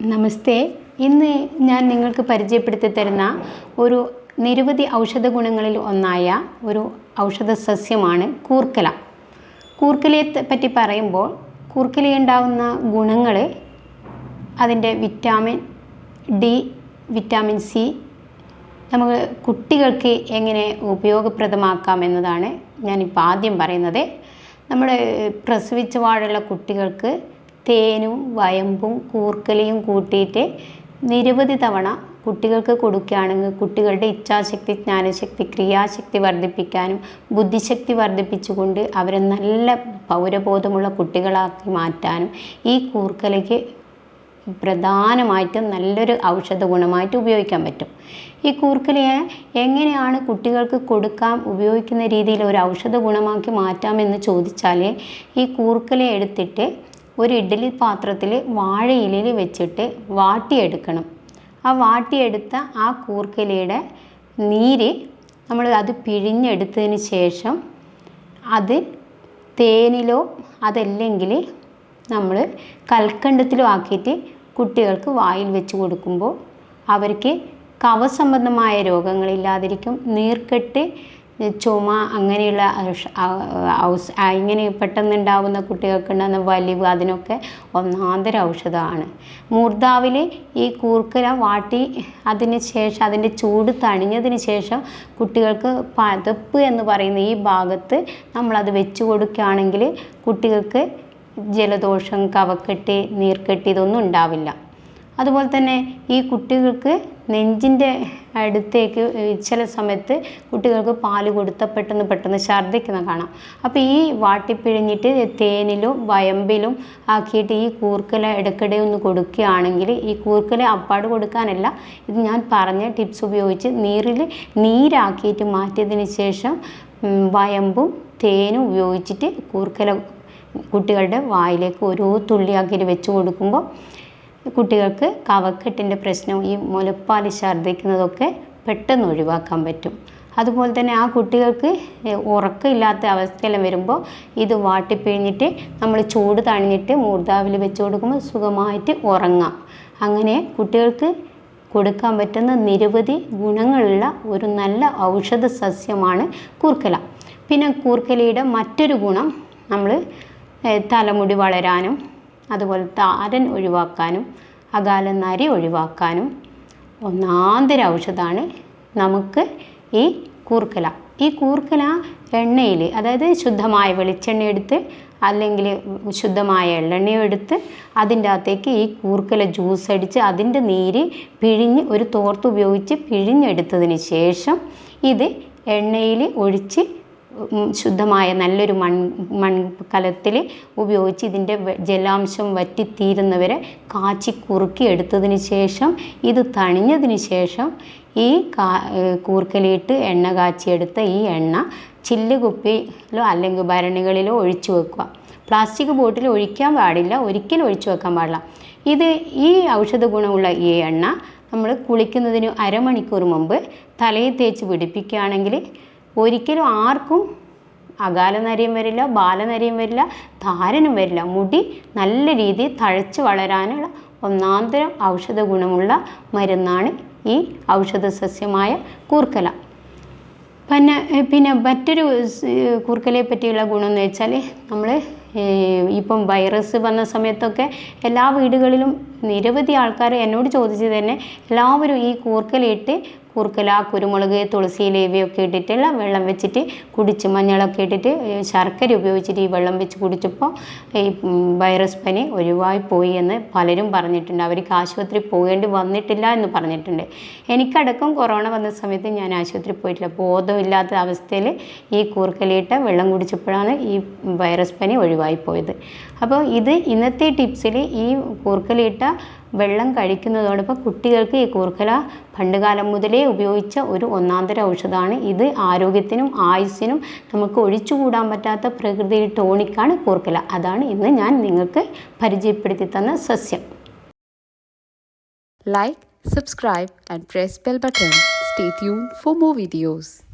നമസ്തേ. ഇന്ന് ഞാൻ നിങ്ങൾക്ക് പരിചയപ്പെടുത്തി തരുന്ന ഒരു നിരവധി ഔഷധ ഗുണങ്ങളിൽ ഒന്നായ ഒരു ഔഷധ സസ്യമാണ് കൂർക്കല. കൂർക്കലയെ പറ്റി പറയുമ്പോൾ കൂർക്കലയുണ്ടാകുന്ന ഗുണങ്ങൾ അതിന്റെ വിറ്റാമിൻ ഡി വിറ്റാമിൻ സി നമുക്ക് കുട്ടികൾക്ക് എങ്ങനെ ഉപയോഗപ്രദമാക്കാം എന്നതാണ് ഞാനിപ്പോൾ ആദ്യം പറയുന്നത്. നമ്മൾ പ്രസവിച്ച പാടുള്ള കുട്ടികൾക്ക് തേനും വയമ്പും കൂർക്കലയും കൂട്ടിയിട്ട് നിരവധി തവണ കുട്ടികൾക്ക് കൊടുക്കുകയാണെങ്കിൽ കുട്ടികളുടെ ഇച്ഛാശക്തി ജ്ഞാനശക്തി ക്രിയാശക്തി വർദ്ധിപ്പിക്കാനും ബുദ്ധിശക്തി വർദ്ധിപ്പിച്ചുകൊണ്ട് അവരെ നല്ല പൗരബോധമുള്ള കുട്ടികളാക്കി മാറ്റാനും ഈ കൂർക്കലയ്ക്ക് പ്രധാനമായിട്ടും നല്ലൊരു ഔഷധ ഗുണമായിട്ട് ഉപയോഗിക്കാൻ പറ്റും. ഈ കൂർക്കലയെ എങ്ങനെയാണ് കുട്ടികൾക്ക് കൊടുക്കാം ഉപയോഗിക്കുന്ന രീതിയിൽ ഒരു ഔഷധ ഗുണമാക്കി മാറ്റാമെന്ന് ചോദിച്ചാൽ ഈ കൂർക്കല എടുത്തിട്ട് ഒരു ഇഡ്ഡലി പാത്രത്തിൽ വാഴയിലയിൽ വെച്ചിട്ട് വാട്ടിയെടുക്കണം. ആ വാട്ടിയെടുത്ത ആ കൂർക്കലയുടെ നീര് നമ്മൾ അത് പിഴിഞ്ഞെടുത്തതിന് ശേഷം അത് തേനിലോ അതല്ലെങ്കിൽ നമ്മൾ കൽക്കണ്ടത്തിലോ ആക്കിയിട്ട് കുട്ടികൾക്ക് വായിൽ വെച്ച് കൊടുക്കുമ്പോൾ അവർക്ക് കവസംബന്ധമായ രോഗങ്ങളില്ലാതിരിക്കും നീർക്കെട്ട് ചുമ അങ്ങനെയുള്ള ഇങ്ങനെ പെട്ടെന്നുണ്ടാവുന്ന കുട്ടികൾക്കുണ്ടാകുന്ന വലിവ് അതിനൊക്കെ ഒന്നാന്തര ഔഷധമാണ്. മൂർധാവിൽ ഈ കൂർക്കര വാട്ടി അതിന് ശേഷം അതിന്റെ ചൂട് തണിഞ്ഞതിന് ശേഷം കുട്ടികൾക്ക് പതപ്പ് എന്ന് പറയുന്ന ഈ ഭാഗത്ത് നമ്മളത് വെച്ച് കൊടുക്കുകയാണെങ്കിൽ കുട്ടികൾക്ക് ജലദോഷം കവക്കെട്ട് നീർക്കെട്ട് ഇതൊന്നും ഉണ്ടാവില്ല. അതുപോലെ തന്നെ ഈ കുട്ടികൾക്ക് നെഞ്ചിന്റെ അടുത്തേക്ക് ചില സമയത്ത് കുട്ടികൾക്ക് പാൽ കൊടുത്താൽ പെട്ടെന്ന് പെട്ടെന്ന് ഛർദ്ദിക്കുന്ന കാണാം. അപ്പോൾ ഈ വാട്ടിപ്പിഴിഞ്ഞിട്ട് തേനിലും വയമ്പിലും ആക്കിയിട്ട് ഈ കൂർക്കല ഇടയ്ക്കിടെ ഒന്ന് കൊടുക്കുകയാണെങ്കിൽ ഈ കൂർക്കല അപ്പാട് കൊടുക്കാനല്ല ഇത് ഞാൻ പറഞ്ഞ ടിപ്സ് ഉപയോഗിച്ച് നീരിൽ നീരാക്കിയിട്ട് മാറ്റിയതിന് ശേഷം വയമ്പും തേനും ഉപയോഗിച്ചിട്ട് കൂർക്കല കുട്ടികളുടെ വായിലേക്ക് ഓരോ തുള്ളിയാക്കിയിട്ട് വെച്ച് കൊടുക്കുമ്പോൾ കുട്ടികൾക്ക് കവക്കെട്ടിന്റെ പ്രശ്നം ഈ മുലപ്പാൽ ഛർദ്ദിക്കുന്നതൊക്കെ പെട്ടെന്ന് ഒഴിവാക്കാൻ പറ്റും. അതുപോലെ തന്നെ ആ കുട്ടികൾക്ക് ഉറക്കമില്ലാത്ത അവസ്ഥയെല്ലാം വരുമ്പോൾ ഇത് വാട്ടിപ്പിഴിഞ്ഞിട്ട് നമ്മൾ ചൂട് തണിഞ്ഞിട്ട് മൂർദാവിൽ വെച്ച് കൊടുക്കുമ്പോൾ സുഖമായിട്ട് ഉറങ്ങാം. അങ്ങനെ കുട്ടികൾക്ക് കൊടുക്കാൻ പറ്റുന്ന നിരവധി ഗുണങ്ങളുള്ള ഒരു നല്ല ഔഷധ സസ്യമാണ് കൂർക്കല. പിന്നെ കൂർക്കലയുടെ മറ്റൊരു ഗുണം നമ്മൾ തലമുടി വളരാനും അതുപോലെ താരൻ ഒഴിവാക്കാനും അകാല നരി ഒഴിവാക്കാനും ഒന്നാന്തര ഔഷധമാണ് നമുക്ക് ഈ കൂർക്കല. ഈ കൂർക്കല എണ്ണയിൽ അതായത് ശുദ്ധമായ വെളിച്ചെണ്ണ എടുത്ത് അല്ലെങ്കിൽ ശുദ്ധമായ എള്ളെണ്ണയും എടുത്ത് അതിന്റെ അകത്തേക്ക് ഈ കൂർക്കല ജ്യൂസ് അടിച്ച് അതിന്റെ നീര് പിഴിഞ്ഞ് ഒരു തോർത്ത് ഉപയോഗിച്ച് പിഴിഞ്ഞെടുത്തതിന് ശേഷം ഇത് എണ്ണയിൽ ഒഴിച്ച് ശുദ്ധമായ നല്ലൊരു മൺ മൺകലത്തിൽ ഉപയോഗിച്ച് ഇതിന്റെ ജലാംശം വറ്റിത്തീരുന്നവരെ കാച്ചി കുറുക്കി എടുത്തതിന് ശേഷം ഇത് തണിഞ്ഞതിന് ശേഷം ഈ കാ കൂർക്കലിയിട്ട് എണ്ണ കാച്ചിയെടുത്ത ഈ എണ്ണ ചില്ലുകുപ്പിയിലോ അല്ലെങ്കിൽ ഭരണികളിലോ ഒഴിച്ചു വെക്കുക. പ്ലാസ്റ്റിക് ബോട്ടിൽ ഒഴിക്കാൻ പാടില്ല ഒരിക്കലും ഒഴിച്ചു വെക്കാൻ പാടില്ല. ഇത് ഈ ഔഷധ ഗുണമുള്ള ഈ എണ്ണ നമ്മൾ കുളിക്കുന്നതിന് അരമണിക്കൂർ മുമ്പ് തലയിൽ തേച്ച് പിടിപ്പിക്കുകയാണെങ്കിൽ ഒരിക്കലും ആർക്കും അകാലനരയും വരില്ല ബാലനരയും വരില്ല താരനും വരില്ല. മുടി നല്ല രീതിയിൽ തഴച്ച് വളരാനുള്ള ഒന്നാന്തരം ഔഷധ ഗുണമുള്ള മരുന്നാണ് ഈ ഔഷധ സസ്യമായ കൂർക്കല. പിന്നെ പിന്നെ മറ്റൊരു കൂർക്കലയെ പറ്റിയുള്ള ഗുണം എന്ന് വെച്ചാൽ നമ്മൾ ഇപ്പം വൈറസ് വന്ന സമയത്തൊക്കെ എല്ലാ വീടുകളിലും നിരവധി ആൾക്കാർ എന്നോട് ചോദിച്ചത് തന്നെ എല്ലാവരും ഈ കൂർക്കലയിട്ട് കൂർക്കല കുരുമുളക് തുളസി ഇവയൊക്കെ ഇട്ടിട്ടുള്ള വെള്ളം വെച്ചിട്ട് കുടിച്ച് മഞ്ഞളൊക്കെ ഇട്ടിട്ട് ശർക്കര ഉപയോഗിച്ചിട്ട് ഈ വെള്ളം വെച്ച് കുടിച്ചപ്പോൾ ഈ വൈറസ് പനി ഒഴിവായി പോയി എന്ന് പലരും പറഞ്ഞിട്ടുണ്ട്. അവർക്ക് ആശുപത്രി പോകേണ്ടി വന്നിട്ടില്ല എന്ന് പറഞ്ഞിട്ടുണ്ട്. എനിക്കടക്കം കൊറോണ വന്ന സമയത്ത് ഞാൻ ആശുപത്രി പോയിട്ടില്ല. ബോധമില്ലാത്ത അവസ്ഥയിൽ ഈ കൂർക്കലിയിട്ട വെള്ളം കുടിച്ചപ്പോഴാണ് ഈ വൈറസ് പനി ഒഴിവായി പോയത്. അപ്പോൾ ഇത് ഇന്നത്തെ ടിപ്സിൽ ഈ കൂർക്കലയിട്ട വെള്ളം കഴിക്കുന്നതോടൊപ്പം കുട്ടികൾക്ക് ഈ കൂർക്കല പണ്ടുകാലം മുതലേ ഉപയോഗിച്ച ഒരു ഒന്നാന്തര ഔഷധമാണ് ഇത് ആരോഗ്യത്തിനും ആയുസ്സിനും നമുക്ക് ഒഴിച്ചുകൂടാൻ പറ്റാത്ത പ്രകൃതി ടോണിക്കാണ് കൂർക്കല. അതാണ് ഇന്ന് ഞാൻ നിങ്ങൾക്ക് പരിചയപ്പെടുത്തി തന്ന സസ്യം. Like subscribe and press bell button stay tune for more videos.